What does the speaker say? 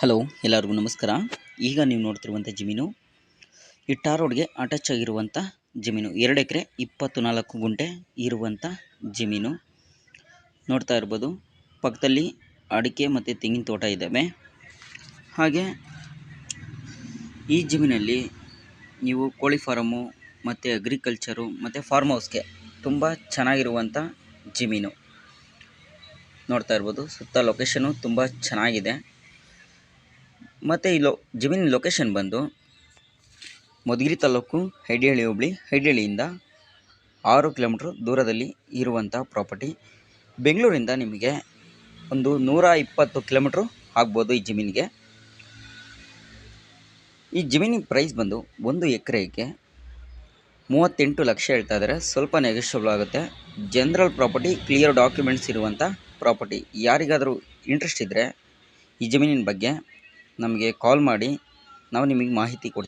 Hello, ಎಲ್ಲರಿಗೂ ನಮಸ್ಕಾರ. ಈಗ ನೀವು ನೋಡ್ತಿರುವಂಥ ಜಮೀನು. ಈ ಟಾರ್ ರೋಡ್ಗೆ ಅಟ್ಯಾಚ್ ಆಗಿರುವಂಥ ಜಮೀನು. ಎರಡು ಎಕರೆ ಇಪ್ಪತ್ತು ನಾಲ್ಕು ಗುಂಟೆ ಇರುವಂಥ ಜಮೀನು. ನೋಡ್ತಾ ಇರ್ಬೋದು, ಪಕ್ಕದಲ್ಲಿ ಅಡಿಕೆ ಮತ್ತು ತೆಂಗಿನ ತೋಟ ಇದ್ದಾವೆ ಹಾಗೆ ಈ ಜಮೀನಲ್ಲಿ ನೀವು ಕೋಳಿ ಫಾರಮು ಮತ್ತು ಅಗ್ರಿಕಲ್ಚರು ಮತ್ತು ಫಾರ್ಮ್ ಹೌಸ್ಗೆ ತುಂಬ ಚೆನ್ನಾಗಿರುವಂಥ ಜಮೀನು. ನೋಡ್ತಾ ಇರ್ಬೋದು, ಸುತ್ತ ಲೊಕೇಶನು ತುಂಬ ಚೆನ್ನಾಗಿದೆ. ಮತ್ತು ಈ ಲೊ, ಜಮೀನಿನ ಲೊಕೇಶನ್ ಬಂದು ಮಧುಗಿರಿ ತಾಲೂಕು ಹೈಡಿಹಳ್ಳಿ ಹೋಬಳಿ, ಹೈಡಿಹಳ್ಳಿಯಿಂದ ಆರು ಕಿಲೋಮೀಟ್ರ್ ದೂರದಲ್ಲಿ ಇರುವಂಥ ಪ್ರಾಪರ್ಟಿ ಬೆಂಗಳೂರಿಂದ ನಿಮಗೆ ಒಂದು ನೂರ ಇಪ್ಪತ್ತು ಕಿಲೋಮೀಟ್ರು ಆಗ್ಬೋದು ಈ ಜಮೀನಿಗೆ. ಈ ಜಮೀನಿನ ಪ್ರೈಸ್ ಬಂದು ಒಂದು ಎಕರೆಗೆ ಮೂವತ್ತೆಂಟು ಲಕ್ಷ ಹೇಳ್ತಾ ಇದ್ದಾರೆ. ಸ್ವಲ್ಪ ನೆಗೆಷಬಲ್ ಆಗುತ್ತೆ. ಜನರಲ್ ಪ್ರಾಪರ್ಟಿ ಕ್ಲಿಯರ್ ಡಾಕ್ಯುಮೆಂಟ್ಸ್ ಇರುವಂಥ ಪ್ರಾಪರ್ಟಿ ಯಾರಿಗಾದರೂ ಇಂಟ್ರೆಸ್ಟ್ ಇದ್ದರೆ ಈ ಜಮೀನಿನ ಬಗ್ಗೆ ನಮಗೆ ಕಾಲ್ ಮಾಡಿ ನಾವು ನಿಮಗೆ ಮಾಹಿತಿ ಕೊಡ್ತೀವಿ.